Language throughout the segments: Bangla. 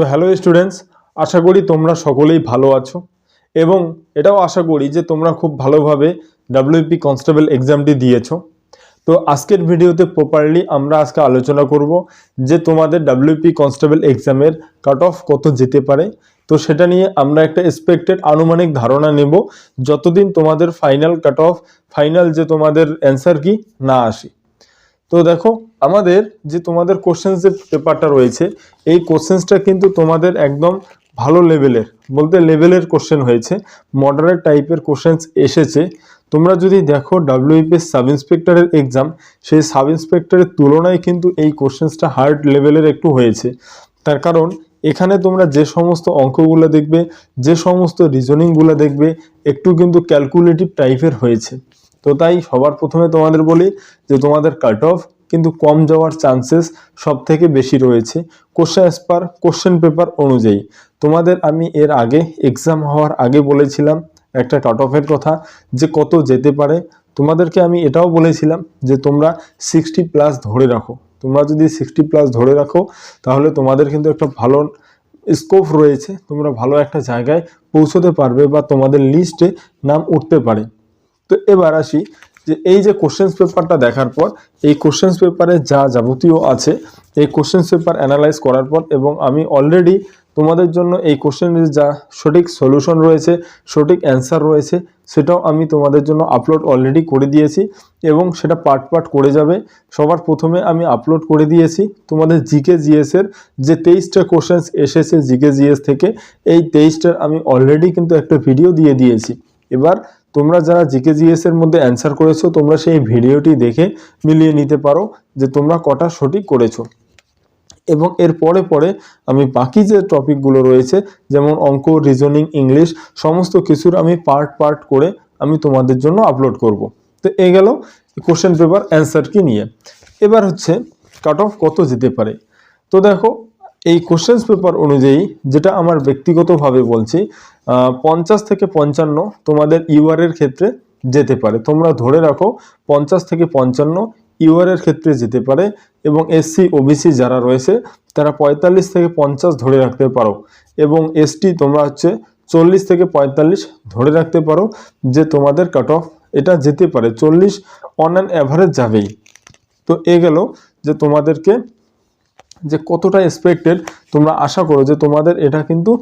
তো হ্যালো স্টুডেন্টস আশা করি তোমরা সকলেই ভালো আছো এবং এটাও আশা করি যে তোমরা খুব ভালোভাবে ডাব্লিউপি কনস্টেবল এক্সামটি দিয়েছ। তো আজকের ভিডিওতে প্রপারলি আমরা আজকে আলোচনা করব যে তোমাদের ডাব্লিউপি কনস্টেবল এক্সামের কাট অফ কত যেতে পারে। তো সেটা নিয়ে আমরা একটা এক্সপেক্টেড আনুমানিক ধারণা নেব, যতদিন তোমাদের ফাইনাল কাট অফ ফাইনাল যে তোমাদের অ্যান্সার কি না আসে। তো দেখো, আমাদের যে তোমাদের কোশ্চেন্স পেপারটা রয়েছে, এই কোশ্চেন্সটা কিন্তু তোমাদের একদম ভালো লেভেলের বলতে লেভেলের কোশ্চেন হয়েছে মডারেট টাইপের কোশ্চেন্স এসেছে। তোমরা যদি দেখো ডাব্লিউপিএস সাব ইন্সপেক্টরের এক্সাম সেই সাব ইন্সপেক্টরের তুলনায় কিন্তু এই কোশ্চেন্সটা হার্ড লেভেলের একটু হয়েছে। তার কারণ, এখানে তোমরা যে সমস্ত অঙ্কগুলো দেখবে, যে সমস্ত রিজনিংগুলো দেখবে, একটু কিন্তু ক্যালকুলেটিভ টাইপের হয়েছে। তো তাই সবার প্রথমে তোমাদের বলি যে তোমাদের কাট অফ কিন্তু কম যাওয়ার চান্সেস সব থেকে বেশি রয়েছে question as per question paper অনুযায়ী। তোমাদের আমি এর আগে এক্সাম হওয়ার আগে বলেছিলাম একটা কাট অফের কথা যে কত যেতে পারে। তোমাদেরকে আমি এটাও বলেছিলাম যে তোমরা সিক্সটি প্লাস ধরে রাখো। তোমরা যদি সিক্সটি প্লাস ধরে রাখো, তাহলে তোমাদের কিন্তু একটা ভালো স্কোপ রয়েছে। তোমরা ভালো একটা জায়গায় পৌঁছতে পারবে বা তোমাদের লিস্টে নাম উঠতে পারে। তো এবার আসি যে এই যে কোশ্চেন্স পেপারটা দেখার পর, এই কোশ্চেন্স পেপারে যা যাবতীয় আছে, এই কোশ্চেন্স পেপার অ্যানালাইজ করার পর এবং আমি অলরেডি তোমাদের জন্য এই কোশ্চেনের যা সঠিক সলিউশন রয়েছে, সঠিক অ্যান্সার রয়েছে, সেটাও আমি তোমাদের জন্য আপলোড অলরেডি করে দিয়েছি এবং সেটা পার্ট পার্ট করে যাবে। সবার প্রথমে আমি আপলোড করে দিয়েছি তোমাদের জিকে জিএসের যে তেইশটা কোশ্চেন্স এসেছে জিকে জিএস থেকে, এই তেইশটার আমি অলরেডি কিন্তু একটা ভিডিও দিয়ে দিয়েছি। এবার তোমরা যারা জিকে জিএস এর মধ্যে অ্যান্সার করেছ, তোমরা সেই ভিডিওটি দেখে মিলিয়ে নিতে পারো যে তোমরা কটা সঠিক করেছ। এবং এর পরে পরে আমি বাকি যে টপিকগুলো রয়েছে, যেমন অঙ্ক রিজনিং ইংলিশ সমস্ত কিছুর আমি পার্ট পার্ট করে আমি তোমাদের জন্য আপলোড করব। তো এ গেল কোশ্চেন পেপার অ্যান্সার কি নিয়ে। এবার হচ্ছে কাট অফ কত যেতে পারে। তো দেখো এই কোশ্চেন্স পেপার অনুযায়ী যেটা আমার ব্যক্তিগতভাবে বলছি পঞ্চাশ থেকে পঞ্চান্ন তোমাদের ইউআরের ক্ষেত্রে যেতে পারে। তোমরা ধরে রাখো, পঞ্চাশ থেকে পঞ্চান্ন ইউআরের ক্ষেত্রে যেতে পারে এবং এসসি ওবিসি যারা রয়েছে, তারা পঁয়তাল্লিশ থেকে পঞ্চাশ ধরে রাখতে পারো এবং এসটি তোমরা হচ্ছে চল্লিশ থেকে পঁয়তাল্লিশ ধরে রাখতে পারো যে তোমাদের কাট অফ এটা যেতে পারে। চল্লিশ অন অ্যান অ্যাভারেজ যাবেই। তো এ গেল যে তোমাদেরকে যে কতটা এক্সপেক্টেড তোমরা আশা করো যে তোমাদের এটা কিন্তু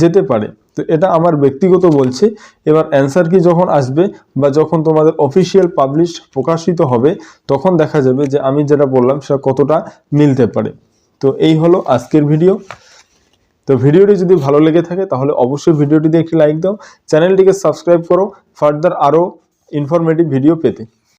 যেতে পারে। তো এটা আমার ব্যক্তিগত বলছি। এবার অ্যান্সার কি যখন আসবে বা যখন তোমাদের অফিসিয়াল পাবলিশ প্রকাশিত হবে, তখন দেখা যাবে যে আমি যেটা বললাম সেটা কতটা মিলতে পারে। তো এই হলো আজকের ভিডিও তো ভিডিওটি যদি ভালো লেগে থাকে, তাহলে অবশ্যই ভিডিওটিতে একটি লাইক দাও। চ্যানেলটিকে সাবস্ক্রাইব করো। ফার্দার আরও ইনফরমেটিভ ভিডিও পেতে।